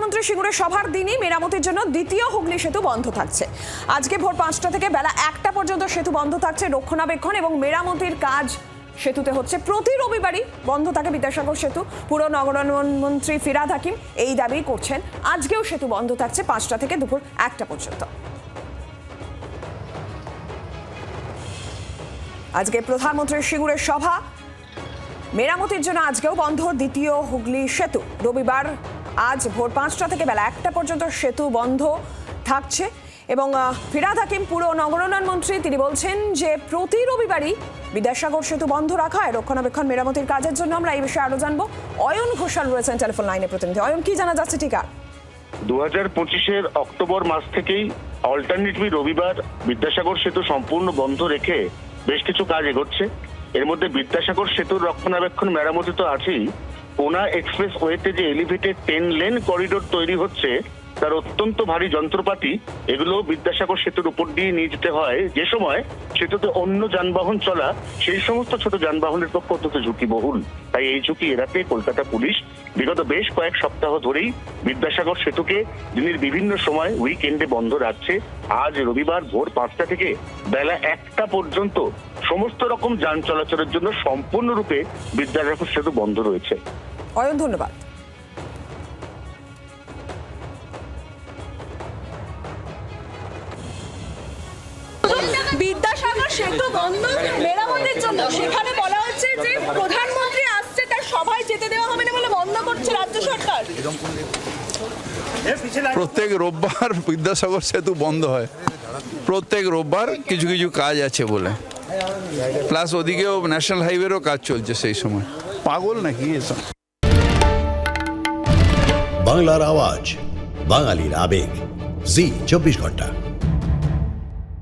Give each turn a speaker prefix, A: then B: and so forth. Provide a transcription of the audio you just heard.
A: প্রধানমন্ত্রী সিঙ্গুরের সভার দিনই মেরামতির জন্য দ্বিতীয় হুগলি সেতু বন্ধ থাকছে। আজকে ভোর পাঁচটা থেকে বেলা একটা পর্যন্ত সেতু বন্ধ থাকছে রক্ষণাবেক্ষণ এবং মেরামতির কাজ সেতুতে হচ্ছে। প্রতি রবিবারই বন্ধ থাকে বিদ্যাসাগর সেতু। পুর নগরায়ণ মন্ত্রী ফিরাদ হাকিম এই দাবি করছেন, আজকেও সেতু বন্ধ থাকছে পাঁচটা থেকে দুপুর একটা পর্যন্ত। আজকে প্রধানমন্ত্রীর সিঙ্গুরের সভা। মেরামতির জন্য আজকেও বন্ধ দ্বিতীয় হুগলি সেতু। রবিবার আজ ভোর পাঁচটা থেকে বেলা একটা পর্যন্ত সেতু বন্ধ থাকছে এবং ফিরাদ হাকিম পুর নগরোন্নয়ন মন্ত্রী। তিনি বলছেন যে প্রতি রবিবারই বিদ্যাসাগর সেতু বন্ধ রাখা হয়। রক্ষণাবেক্ষণ, মেরামতির কাজের জন্য আমরা এই বিষয়ে আরও জানব। অয়ন ঘোষাল রয়েছেন টেলিফোন লাইনে প্রতিনিধি। অয়ন, কি জানা যাচ্ছে ঠিক আছে
B: দু হাজার পঁচিশের অক্টোবর মাস থেকেই অল্টারনেটিভলি রবিবার বিদ্যাসাগর সেতু সম্পূর্ণ বন্ধ রেখে বেশ কিছু কাজ এগোচ্ছে। এর মধ্যে বিদ্যাসাগর সেতুর রক্ষণাবেক্ষণ, মেরামতি তো আছেই। কোনা এক্সপ্রেস ওয়েতে যে এলিভেটেড টেন লেন করিডোর তৈরি হচ্ছে তার অত্যন্ত ভারী যন্ত্রপাতি, এগুলো বিদ্যাসাগর সেতুর উপর দিয়ে নিয়ে যেতে হয়। যে সময় সেতুতে অন্য যানবাহন চলা, সেই সমস্ত ছোট যানবাহনের পক্ষে অত্যন্ত ঝুঁকিবহুল। তাই এই ঝুঁকি এড়াতে কলকাতা পুলিশ বিগত বেশ কয়েক সপ্তাহ ধরেই বিদ্যাসাগর সেতুকে দিনের বিভিন্ন সময় উইকেন্ডে বন্ধ রাখছে। আজ রবিবার ভোর পাঁচটা থেকে বেলা একটা পর্যন্ত সমস্ত রকম যান চলাচলের জন্য সম্পূর্ণরূপে বিদ্যাসাগর সেতু বন্ধ রয়েছে।
A: অয়ন, ধন্যবাদ।
C: বিদ্যাসাগর সেতু বন্ধ মেরামতের জন্য। সেখানে বলা হচ্ছে যে প্রধানমন্ত্রী আসছে তার সভায় যেতে দেওয়া হবে না বলে বন্ধ করছে রাজ্য সরকার।
D: প্রত্যেক রোববার বিদ্যাসাগর সেতু বন্ধ হয়। প্রত্যেক রোববার কিছু কিছু কাজ আছে বলে। প্লাস ওদিকেও ন্যাশনাল হাইওয়েরও কাজ চলছে সেই সময়। পাগল নাকি এসব?
E: বাংলার আওয়াজ বাঙালির আবেগ। জি চব্বিশ ঘণ্টা।